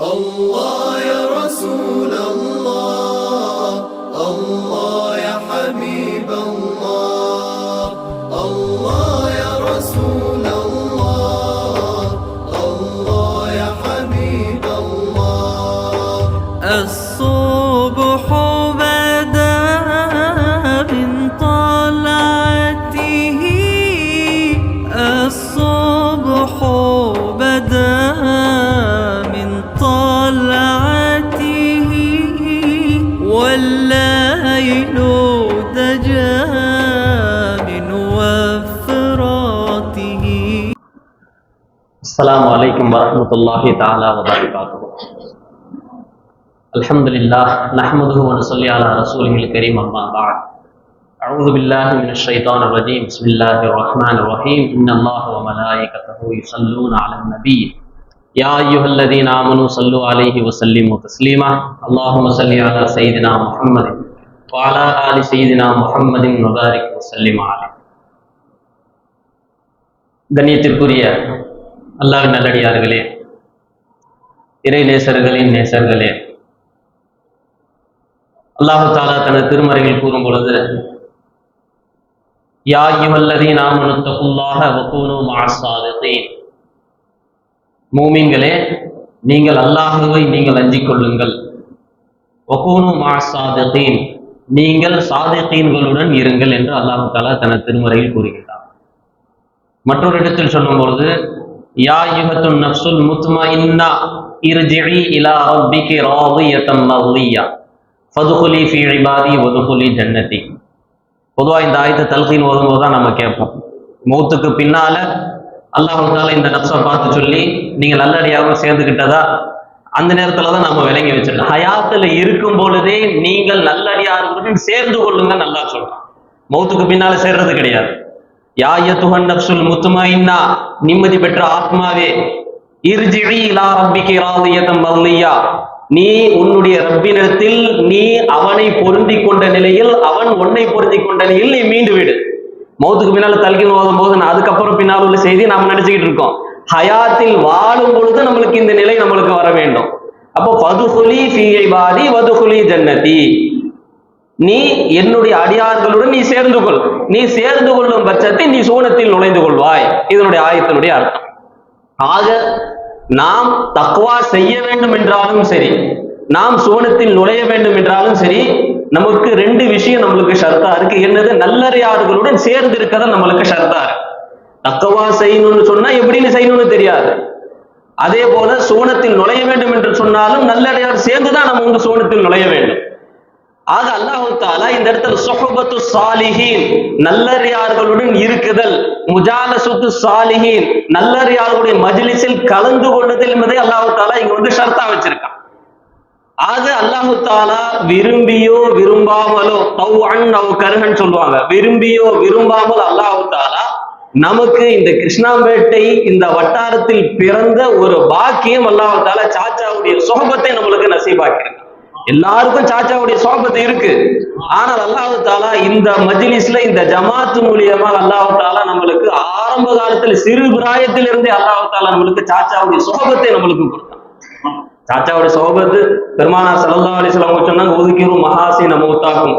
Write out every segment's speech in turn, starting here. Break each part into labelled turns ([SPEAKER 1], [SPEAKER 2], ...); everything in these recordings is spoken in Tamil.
[SPEAKER 1] الله يا رسول الله
[SPEAKER 2] السلام عليكم ورحمة الله تعالى وبركاته الحمد لله نحمده ونصلي على رسوله الكريم أما بعد أعوذ بالله من الشيطان الرجيم بسم الله الرحمن الرحيم إن الله وملائكته يصلون على النبي يا أيها الذين آمنوا صلوا عليه وسلموا تسليما اللهم صل على سيدنا محمد وعلى آل سيدنا محمد وبارك وسلم عليه கண்ணியத்திற்குரிய அல்லாவின் நல்லடியார்களே இறை நேசர்களின் நேசர்களே. அல்லாஹு தாலா தனது திருமறையில் கூறும் பொழுது யா இவல்லதி நாமனுத்தகுல்லாக வக்கூனு மாசாதத்தை மூமின்களே நீங்கள் அல்லாஹுவை நீங்கள் அஞ்சிக் கொள்ளுங்கள். வக்கூனு மாசாதீன் நீங்கள் சாதத்தீன்களுடன் இருங்கள் என்று அல்லாஹு தாலா தனது திருமறையில் கூறுகிறார் மற்றொரு இடத்தில் சொல்லும் பொழுது யா யுகத்துன் நஃப்சுல் முத்மா இன்னா இர்ஜிஇ இலா ரப்பிகி ராதியத்தம் மர்லியா. ஃபதுகுலி ஃபீ இபாதி வதுகுலி ஜன்னதி. பொதுவாக இந்த ஆயத்தை தல்கீன் ஓதும்போது தான் நம்ம கேட்போம். மௌத்துக்கு பின்னால அல்லாஹ் இந்த நப்சை பார்த்து சொல்லி நீங்க நல்லடியாகவும் சேர்ந்துக்கிட்டதா அந்த நேரத்துல தான் நம்ம விளங்கி வச்சிருக்கோம். ஹயாத்துல இருக்கும் பொழுதே நீங்கள் நல்லடியார்களுடன் சேர்ந்து கொள்ளுங்க நல்லா சொல்றோம் மௌத்துக்கு பின்னால சேர்றது கிடையாது. யாயத்துஹன் நப்சுல் முத்துமைன்னா நிம்மதி பெற்ற ஆத்மாவே. இர்ஜிஇ இலா ரப்பிகி ராதியதம் மர்லியா நீ உன்னுடைய ரப்பினிடத்தில் நீ அவனை பொருந்தி கொண்ட நிலையில் அவன் உன்னை பொருந்தி கொண்ட நிலையில் நீ மீண்டு விடு. மௌத்துக்கு பின்னால தல்கின் ஓதும் போது நான் அதுக்கப்புறம் பின்னால் உள்ள செய்தி நாம் நினைச்சுக்கிட்டு இருக்கோம். ஹயாத்தில் வாழும் பொழுது நம்மளுக்கு இந்த நிலை நம்மளுக்கு வர வேண்டும். அப்போ பதுகுலி சீயை பாதி வதுகுலி ஜன்னதி. நீ என்னுடைய அடியார்களுடன் நீ சேர்ந்து கொள். நீ சேர்ந்து கொள்ளும் பட்சத்தை நீ சூனத்தில் நுழைந்து கொள்வாய். இதனுடைய ஆயத்தினுடைய அர்த்தம். ஆக நாம் தக்வா செய்ய வேண்டும் என்றாலும் சரி நாம் சுவனத்தில் நுழைய வேண்டும் என்றாலும் சரி நமக்கு ரெண்டு விஷயம் நம்மளுக்கு ஷர்த்தா இருக்கு. என்னது? நல்லறியார்களுடன் சேர்ந்து இருக்கத நம்மளுக்கு ஷர்த்தா இருக்கு. தக்கவா செய்யணும்னு சொன்னா எப்படின்னு செய்யணும்னு தெரியாது. அதே போல சோனத்தில் நுழைய வேண்டும் என்று சொன்னாலும் நல்லடியார் சேர்ந்துதான் நம்ம வந்து சோனத்தில் நுழைய வேண்டும். ஆக அல்லாஹு தாலா இந்த இடத்துல சொஹபத்து சாலிஹீன் நல்லறியார்களுடன் இருக்குதல் முஜால சுத்து சாலிஹீன் நல்லறியார்களுடைய மஜிலிஸில் கலந்து கொள்ளுதல் என்பதை அல்லாஹு தாலா இங்க வந்து ஷர்த்தா வச்சிருக்கான். ஆக அல்லாஹு தாலா விரும்பியோ விரும்பாமலோ தௌ அண் அவ் கருகன் சொல்லுவாங்க. விரும்பியோ விரும்பாமல் அல்லாஹு தாலா நமக்கு இந்த கிருஷ்ணாம்பேட்டை இந்த வட்டாரத்தில் பிறந்த ஒரு பாக்கியம் அல்லாஹு தாலா சாச்சாவுடைய சொகபத்தை நம்மளுக்கு நசீபாக்கியிருக்கான் எல்லாருக்கும் சாச்சாவுடைய சோபத்து இருக்கு. ஆனால் அல்லாஹு தாலா இந்த மஜ்லிஸ்ல இந்த ஜமாத்து மூலியமா அல்லாஹு தாலா நம்மளுக்கு ஆரம்ப காலத்துல சிறு பிராயத்திலிருந்தே அல்லாஹு தாலா நம்மளுக்கு சாச்சாவுடைய சோபத்தை நம்மளுக்கு கொடுத்தான். சாச்சாவுடைய சோபத்து பெருமானார் சல்லா அலிஸ்லாம் அவங்க சொன்னாங்க ஒதுக்கிரும் மகாசீன மௌத்தாக்கும்.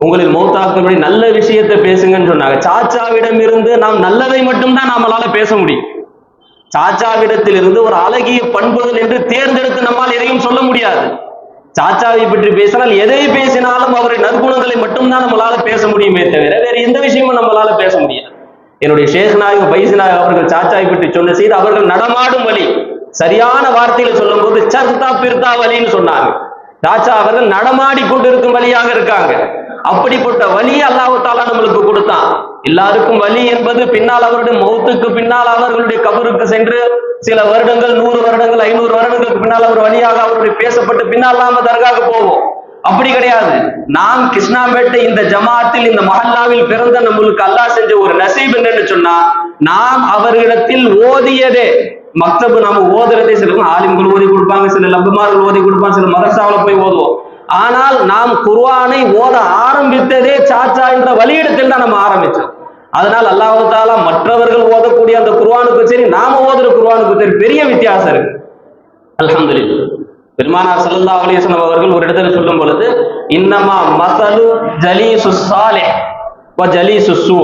[SPEAKER 2] உங்களில் மௌத்தாக்கும்படி நல்ல விஷயத்தை பேசுங்கன்னு சொன்னாங்க. சாச்சாவிடம் இருந்து நாம் நல்லதை மட்டும்தான் நம்மளால பேச முடியும். சாச்சாவிடத்திலிருந்து ஒரு அழகிய பண்புகள் என்று தேர்ந்தெடுத்து நம்மால் எதையும் சொல்ல முடியாது. சாச்சாவை பற்றி பேசினால் எதை பேசினாலும் அவருடைய நற்குணங்களை மட்டும்தான் நம்மளால பேச முடியுமே தவிர வேற எந்த விஷயமும் நம்மளால பேச முடியாது. என்னுடைய ஷேக் பைசநாயகம் அவர்கள் சாச்சாவை பற்றி சொன்ன செய்து அவர்கள் நடமாடும் வழி. சரியான வார்த்தையில சொல்லும் போது சர்தா பிர்தா வழின்னு சொன்னாங்க ராஜா அவர்கள் நடமாடி கொண்டிருக்கும் வழியாக இருக்காங்க. அப்படிப்பட்ட வழி அல்லாஹு தாலா நம்மளுக்கு கொடுத்தான். எல்லாருக்கும் வழி என்பது பின்னால் அவருடைய மௌத்துக்கு பின்னால் அவர்களுடைய கபருக்கு சென்று சில வருடங்கள் நூறு வருடங்கள் ஐநூறு வருடங்களுக்கு பின்னால் அவர் வழியாக அவருடைய பேசப்பட்டு பின்னால் நாம தர்காக போவோம். அப்படி கிடையாது. நாம் கிருஷ்ணாம்பேட்டை இந்த ஜமாத்தில் இந்த மஹல்லாவில் பிறந்த நம்மளுக்கு அல்லாஹ் செஞ்ச ஒரு நசீப் என்னன்னு சொன்னா நாம் அவர்களிடத்தில் ஓதியதே. மக்தபு நாம ஓதுறதே சில ஆலிம்கள் ஓதி கொடுப்பாங்க சில லப்பமார்கள் ஓதி கொடுப்பாங்க சில மதரசாவில் போய் ஓதுவோம். ஆனால் நாம் குர்வானை ஓத ஆரம்பித்ததே சாச்சா என்ற வழியிடத்தில் தான் நம்ம ஆரம்பிச்சோம். அதனால் அல்லாஹு தாலா மற்றவர்கள் ஓதக்கூடிய அந்த குர்ஆனுக்கு சரி நாம ஓதுற குர்ஆனுக்கு சரி பெரிய வித்தியாசம் இருக்கு. அல்ஹம்துலில்லாஹ். பெருமானார் சல்லா அலிஸ்லாம் அவர்கள் ஒரு இடத்துல சொல்லும் பொழுது இன்னமா மசலு ஜலீசு சாலே வ ஜலீசு சூ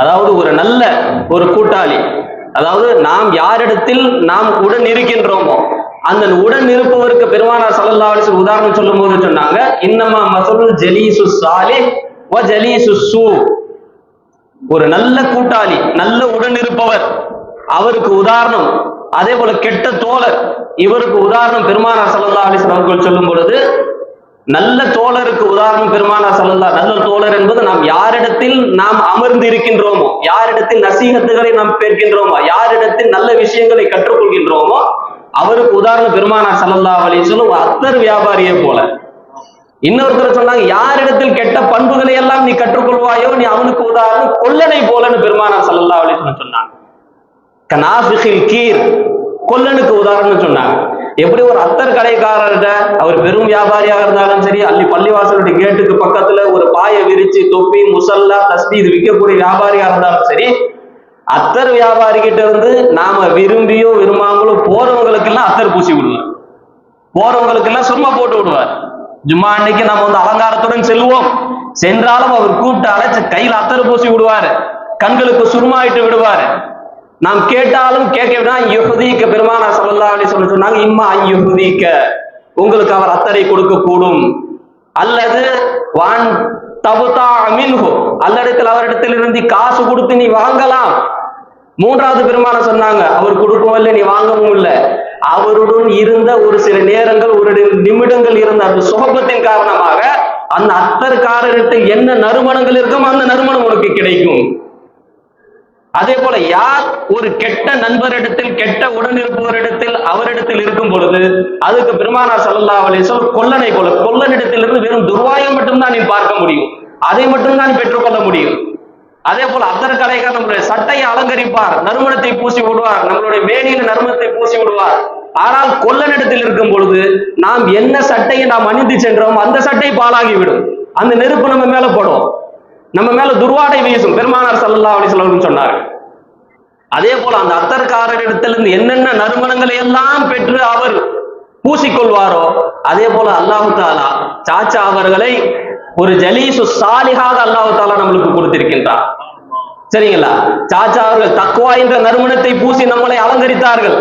[SPEAKER 2] அதாவது ஒரு நல்ல ஒரு கூட்டாளி அதாவது நாம் யாரிடத்தில் நாம் உடன் இருக்கின்றோமோ அந்த உடன் இருப்பவருக்கு பெருமானார் சல்லா அலைஹி உதாரணம் உதாரணம் சொல்லும்போது சொன்னாங்க இன்னமா மசலுல் ஜலீசு சாலி வ ஜலீசு சூ ஒரு நல்ல கூட்டாளி நல்ல உடன் இருப்பவர் அவருக்கு உதாரணம். அதே போல கெட்ட தோழர் இவருக்கு உதாரணம் பெருமானார் சல்லா அலைஹி அவர்கள் சொல்லும் பொழுது நல்ல தோழருக்கு உதாரணம் பெருமானா ஸல்லல்லாஹு நல்ல தோழர் என்பது நாம் யாரிடத்தில் நாம் அமர்ந்து இருக்கின்றோமோ யாரிடத்தில் நசீகத்துகளை நாம் பெறுகின்றோமோ யாரிடத்தில் நல்ல விஷயங்களை கற்றுக்கொள்கின்றோமோ அவருக்கு உதாரணம் பெருமானா சல்லல்லா அலைஹி சொல்லும் அத்தர் வியாபாரியை போல. இன்னொருத்தர் சொன்னாங்க யாரிடத்தில் கெட்ட பண்புகளை எல்லாம் நீ கற்றுக்கொள்வாயோ நீ அவனுக்கு உதாரணம் கொல்லனை போலன்னு பெருமானா சல்லல்லா அலைஹி சொன்னாங்க. கனாஃபிகில் கீர் கொல்லனுக்கு உதாரணம் சொன்னாங்க. எப்படி ஒரு அத்தர் கடைக்காரர்கிட்ட அவர் பெரும் வியாபாரியாக இருந்தாலும் சரி அள்ளி பள்ளிவாசலுடைய கேட்டுக்கு பக்கத்துல ஒரு பாயை விரிச்சு தொப்பி முசல்லா தஸ்தி இது விற்கக்கூடிய வியாபாரியா இருந்தாலும் சரி அத்தர் வியாபாரி கிட்ட இருந்து நாம விரும்பியோ விரும்பாமலோ போறவங்களுக்கு எல்லாம் அத்தர் பூசி விடுவார் போறவங்களுக்கு எல்லாம் சும்மா போட்டு விடுவார். ஜும்மா அன்னைக்கு நம்ம வந்து அலங்காரத்துடன் செல்வோம். சென்றாலும் அவர் கூப்பிட்டு அழைச்சு கையில் அத்தர் பூசி விடுவாரு. கண்களுக்கு சுருமாயிட்டு விடுவாரு. நாம் கேட்டாலும் கேட்க யுகுதிக்க பெருமான பெருமானா ஸல்லல்லாஹு அலைஹி சொன்னாங்க இம்மா யுகுதிக்க உங்களுக்கு அவர் அத்தரை கொடுக்க கூடும் அல்லது வான் தவுதா அமின்ஹோ அல்லடத்தில் அவரிடத்தில் இருந்து காசு கொடுத்து நீ வாங்கலாம். மூன்றாவது பெருமான சொன்னாங்க அவர் கொடுக்கவும் இல்லை நீ வாங்கவும் இல்லை. அவருடன் இருந்த ஒரு சில நேரங்கள் ஒரு நிமிடங்கள் இருந்த அந்த சுகபத்தின் காரணமாக அந்த அத்தர்காரரிடத்தில் என்ன நறுமணங்கள் இருக்கும் அந்த நறுமணம் உனக்கு கிடைக்கும். அதே போல யார் ஒரு கெட்ட நண்பரிடத்தில் கெட்ட உடன் இருப்பவரிடத்தில் அவரிடத்தில் இருக்கும் பொழுது அதுக்கு பெருமானார் சல்லா அலைஹி கொல்லனை போல கொல்லனிடத்திலிருந்து வெறும் துர்வாயம் மட்டும்தான் நீ பார்க்க முடியும். அதை மட்டும்தான் நீ பெற்றுக்கொள்ள முடியும். அதே போல அத்தர் நம்மளுடைய சட்டையை அலங்கரிப்பார் நறுமணத்தை பூசி விடுவார் நம்மளுடைய மேனியில நறுமணத்தை பூசி விடுவார். ஆனால் கொல்லனிடத்தில் இருக்கும் பொழுது நாம் என்ன சட்டையை நாம் அணிந்து சென்றோம் அந்த சட்டை பாலாகிவிடும் அந்த நெருப்பு நம்ம மேல படும். நம்ம மேல துர்வாடை வீசும். பெருமானார் சல்லா அப்படி சொல்லணும்னு சொன்னார் அதே போல அந்த அத்தர்காரரிடத்திலிருந்து என்னென்ன நறுமணங்களை எல்லாம் பெற்று அவர் பூசிக்கொள்வாரோ அதே போல அல்லாஹு தாலா சாச்சா அவர்களை ஒரு ஜலீசு சாலிகாக அல்லாஹு தாலா நம்மளுக்கு கொடுத்திருக்கின்றார். சரிங்களா? சாச்சா அவர்கள் தக்குவா என்ற நறுமணத்தை பூசி நம்மளை அலங்கரித்தார்கள்.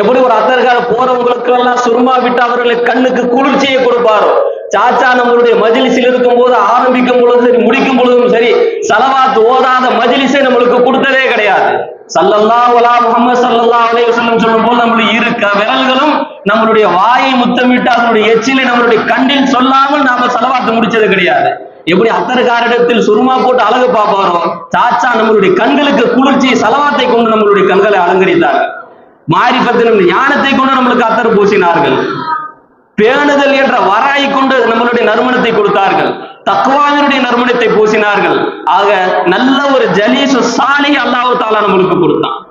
[SPEAKER 2] எப்படி ஒரு அத்தர்கார போறவங்களுக்கு எல்லாம் சுருமா விட்டு அவர்களை கண்ணுக்கு குளிர்ச்சியை கொடுப்பாரோ? சாச்சா நம்மளுடைய மஜிலிசில் இருக்கும் போது ஆரம்பிக்கும் பொழுதும் சரி முடிக்கும் பொழுதும் சரி சலவாத் ஓதாத மஜிலிசை நம்மளுக்கு கொடுத்ததே கிடையாது. சல்லல்லாஹு முகமது சல்லல்லா ஸல்லல்லாஹு அலைஹி சொல்லும் சொல்லும்போது நம்மளுடைய இரு விரல்களும் நம்மளுடைய வாயை முத்தமிட்டு அதனுடைய எச்சிலை நம்மளுடைய கண்ணில் சொல்லாமல் நாம செலவாத்து முடிச்சது கிடையாது. எப்படி அத்தர்காரிடத்தில் சுருமா போட்டு அழகு பார்ப்பாரோ? சாச்சா நம்மளுடைய கண்களுக்கு குளிர்ச்சி சலவாத்தை கொண்டு நம்மளுடைய கண்களை அலங்கரித்தார்கள். மாரிபத்தினும் ஞானத்தை கொண்டு நம்மளுக்கு அத்தர் பூசினார்கள். பேணுதல் என்ற வராய் கொண்டு நம்மளுடைய நறுமணத்தை கொடுத்தார்கள். தக்குவாவினுடைய நறுமணத்தை பூசினார்கள். ஆக நல்ல ஒரு ஜலீசு சாலி அல்லாஹு தாலா நம்மளுக்கு கொடுத்தான்.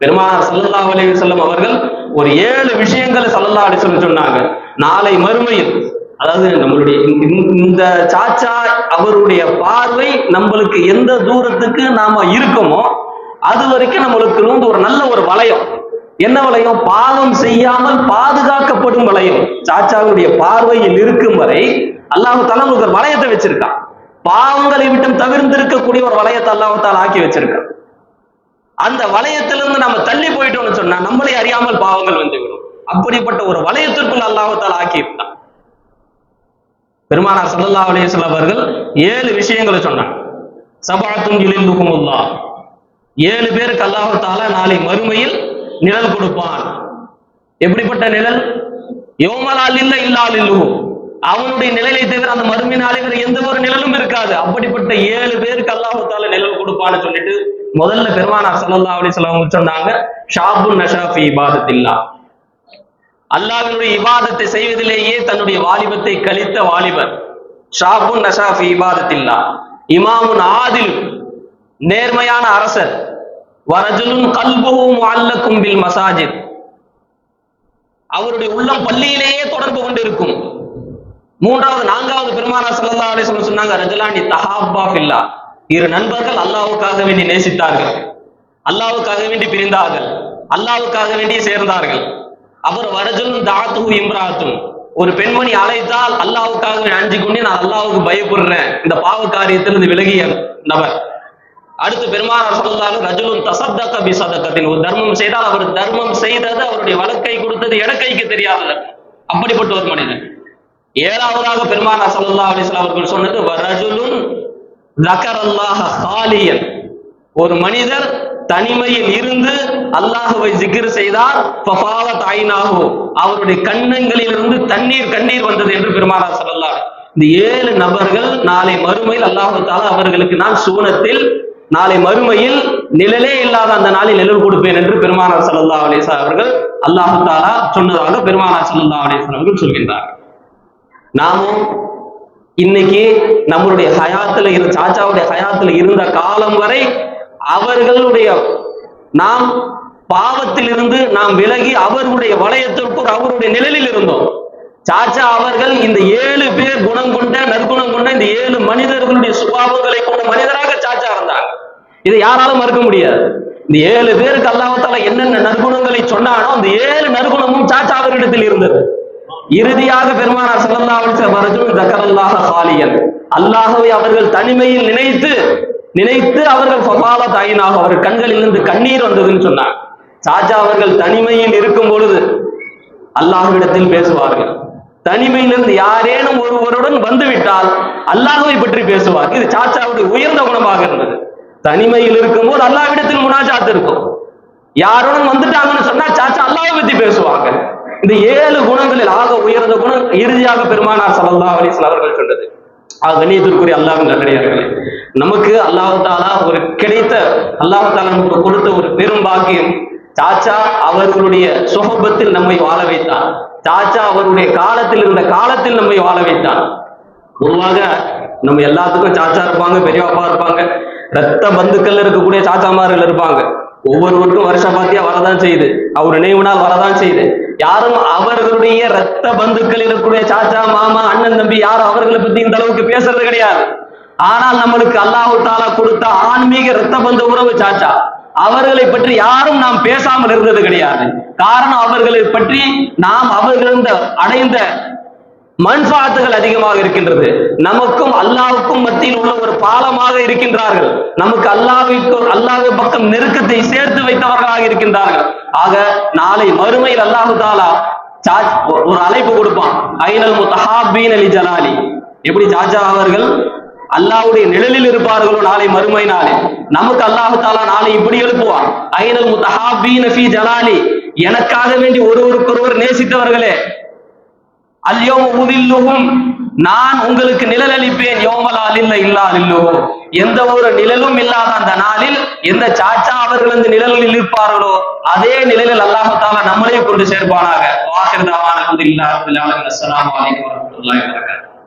[SPEAKER 2] பெருமா சல்லா அலி செல்லம் அவர்கள் ஒரு ஏழு விஷயங்களை சல்லா அலி வஸல்லம் சொன்னாங்க. நாளை மறுமையில் அதாவது நம்மளுடைய இந்த- இந்த- சாச்சா அவருடைய பார்வை நம்மளுக்கு எந்த தூரத்துக்கு நாம இருக்கோமோ அது வரைக்கும் நம்மளுக்கு வந்து ஒரு நல்ல ஒரு வளையம். என்ன வளையம்? பாவம் செய்யாமல் பாதுகாக்கப்படும் வளையம். சாச்சாவுடைய பார்வையில் இருக்கும் வரை அல்லாஹு தாலா உங்களுக்கு ஒரு வளையத்தை வச்சிருக்கான். பாவங்களை விட்டும் தவிர்ந்திருக்கக்கூடிய ஒரு வளையத்தை அல்லாஹு தாலா ஆக்கி வச்சிருக்கான். அந்த வளையத்திலிருந்து நம்ம தள்ளி போயிட்டோம்னு சொன்னா நம்மளை அறியாமல் பாவங்கள் வந்துவிடும். அப்படிப்பட்ட ஒரு வளையத்திற்குள் அல்லாஹு தாலா ஆக்கி இருந்தான் பெருமானார் சல்லா அலையம் அவர்கள் ஏழு விஷயங்களை சொன்னாங்க சபாத்தும் யுலில்லுகுமுல்லாஹ் ஏழு பேருக்கு அல்லாஹு தாலா நாளை மறுமையில் நிழல் கொடுப்பான். எப்படிப்பட்ட நிழல்? யோமலால் இல்ல இல்லால் இல்லு அவனுடைய நிழலை தவிர அந்த மறுமை நாளை வேற எந்த ஒரு நிழலும் இருக்காது. அப்படிப்பட்ட ஏழு பேருக்கு அல்லாஹு நிழல் கொடுப்பான்னு சொல்லிட்டு முதல்ல பெருமானார் சல்லா அலி வஸல்லம் சொன்னாங்க ஷாபு நஷாஃபி இபாதத்தில்லா. அல்லாஹ்வினுடைய இபாதத்தை செய்வதிலேயே தன்னுடைய வாலிபத்தை கழித்த வாலிபர். ஷாபுன் நஷாஃபி இபாதத்தில்லா. இமாமுன் ஆதில் நேர்மையான அரசர். வரஜுலும் கல்புவும் அல்ல பில் மசாஜித். அவருடைய உள்ளம் பள்ளியிலேயே தொடர்பு கொண்டிருக்கும். மூன்றாவது நான்காவது பெருமானா சல்லா அலைஹி சொன்னாங்க ரஜலானி தஹாபா பில்லா இரு நண்பர்கள் அல்லாஹ்வுக்காக வேண்டி நேசித்தார்கள். அல்லாவுக்காக வேண்டி பிரிந்தார்கள். அல்லாவுக்காக வேண்டி சேர்ந்தார்கள். அவர் வரஜும் தாத்து இம்ராத்தும் ஒரு பெண்மணி அழைத்தால் அல்லாவுக்காக அஞ்சு கொண்டு நான் அல்லாவுக்கு பயப்படுறேன். இந்த பாவ காரியத்திலிருந்து விலகிய நபர். அடுத்து பெருமானார் சொல்லலாலும் ரஜுலும் தசத்தக்க பிசதக்கத்தின் ஒரு தர்மம் செய்தால் அவர் தர்மம் செய்தது அவருடைய வழக்கை கொடுத்தது இடக்கைக்கு தெரியாத அப்படிப்பட்ட ஒரு மனிதன். ஏழாவதாக பெருமானார் ஸல்லல்லாஹு அலிஸ்லாம் அவர்கள் சொன்னது ரஜுலுன் ஹாலியன். ஒரு மனிதர் தனிமையில் இருந்து அல்லாஹுவை ஜிகிர் செய்தார் ஃபஃபாலத் ஐனாஹு. அவருடைய கண்ணங்களிலிருந்து தண்ணீர் கண்ணீர் வந்தது என்று பெருமானார் சொல்லலாம் இந்த ஏழு நபர்கள் நாளை மறுமையில் அல்லாஹு தாலா அவர்களுக்கு நான் சூனத்தில் நாளை மறுமையில் நிழலே இல்லாத அந்த நாளில் நிழல் கொடுப்பேன் என்று பெருமானார் சல்லா அலைஹி அவர்கள் அல்லாஹு தாலா சொன்னதாக பெருமானார் சல்லா அலைஹி அவர்கள் சொல்கின்றார்கள். நாமும் இன்னைக்கு நம்மளுடைய ஹயாத்துல இருந்த சாச்சாவுடைய ஹயாத்துல இருந்த காலம் வரை அவர்களுடைய நாம் பாவத்திலிருந்து நாம் விலகி அவர்களுடைய வளையத்திற்குள் அவருடைய நிழலில் இருந்தோம். சாச்சா அவர்கள் இந்த ஏழு பேர் குணம் கொண்ட நற்குணம் கொண்ட இந்த ஏழு மனிதர்களுடைய சுபாவங்களை கொண்ட மனிதராக சாச்சா இருந்தார் இதை யாராலும் மறுக்க முடியாது. இந்த ஏழு பேருக்கு அல்லாஹால என்னென்ன நற்குணங்களை சொன்னானோ அந்த ஏழு நற்குணமும் சாச்சா அவரிடத்தில் இருந்தது. இறுதியாக பெருமானார் ஸல்லல்லாஹு அலைஹி வஸல்லம் ரஜுல் ஹாலியன். அவர்கள் தனிமையில் நினைத்து நினைத்து அவர்கள் சபால தாயினாக அவர் கண்களிலிருந்து கண்ணீர் வந்ததுன்னு சொன்னார் சாச்சா அவர்கள் தனிமையில் இருக்கும் பொழுது அல்லாஹ்விடத்தில் பேசுவார்கள். தனிமையிலிருந்து யாரேனும் ஒருவருடன் வந்துவிட்டால் அல்லாஹவை பற்றி பேசுவார் இது சாச்சாவுடைய உயர்ந்த குணமாக இருந்தது. தனிமையில் இருக்கும்போது அல்லாவிடத்தில் முனாஜாத் இருக்கும். யாரோட வந்துட்டாங்கன்னு சொன்னா சாச்சா அல்லாவை பத்தி பேசுவாங்க. இந்த ஏழு குணங்களில் ஆக உயர்ந்த குணம் இறுதியாக பெருமானார் சல்லா அலைஹி அவர்கள் சொன்னது. ஆக கண்ணியத்திற்குரிய அல்லாவின் நல்லடியார்களே நமக்கு அல்லாஹாலா ஒரு கிடைத்த அல்லாஹாலா நமக்கு கொடுத்த ஒரு பெரும் பாக்கியம் சாச்சா அவர்களுடைய சுகபத்தில் நம்மை வாழ வைத்தான். சாச்சா அவருடைய காலத்தில் இருந்த காலத்தில் நம்மை வாழ வைத்தான். பொதுவாக நம்ம எல்லாத்துக்கும் சாச்சா இருப்பாங்க பெரியவாப்பா இருப்பாங்க ரத்த பந்துக்கள் இருக்கக்கூடிய சாச்சாமார்கள் இருப்பாங்க. ஒவ்வொருவருக்கும் வருஷ பாத்தியா வரதான் செய்யுது. அவர் நினைவு நாள் வரதான் செய்யுது. யாரும் அவர்களுடைய ரத்த பந்துக்கள் இருக்கக்கூடிய சாச்சா மாமா அண்ணன் தம்பி யாரும் அவர்களை பத்தி இந்த அளவுக்கு பேசுறது கிடையாது. ஆனால் நம்மளுக்கு அல்லாஹு தாலா கொடுத்த ஆன்மீக ரத்த பந்த உறவு சாச்சா அவர்களை பற்றி யாரும் நாம் பேசாமல் இருந்தது கிடையாது. காரணம் அவர்களை பற்றி நாம் அவர்கள் அடைந்த மண்பாத்துகள் அதிகமாக இருக்கின்றது. நமக்கும் அல்லாவுக்கும் மத்தியில் உள்ள ஒரு பாலமாக இருக்கின்றார்கள். நமக்கு அல்லாவிற்கு அல்லாஹ் பக்கம் நெருக்கத்தை சேர்த்து வைத்தவர்களாக இருக்கின்றார்கள். ஆக நாளை மறுமையில் அல்லாஹு தாலா ஒரு அழைப்பு கொடுப்பான். ஐநல் முத்தஹாபீன் அலி ஜலாலி. எப்படி ஜாஜா அவர்கள் அல்லாவுடைய நிழலில் இருப்பார்களோ நாளை மறுமை நாளே. நமக்கு அல்லாஹு தாலா நாளை இப்படி எழுப்புவான். ஐநல் முத்தஹாபீன் ஃபீ ஜலாலி. எனக்காக வேண்டி ஒருவருக்கொருவர் நேசித்தவர்களே அல்யோ உதில்லுகும் நான் உங்களுக்கு நிழல் அளிப்பேன் யோமலால் இல்ல இல்லா எந்த ஒரு நிழலும் இல்லாத அந்த நாளில் எந்த சாச்சா அவர்கள் அந்த நிழலில் இருப்பார்களோ அதே நிழலில் அல்லாஹு தாலா நம்மளையும் கொண்டு சேர்ப்பானாக. வாசிரதாவான அஸ்ஸலாமு அலைக்கும் வரமத்துல்லாஹி வபரகாத்துஹு.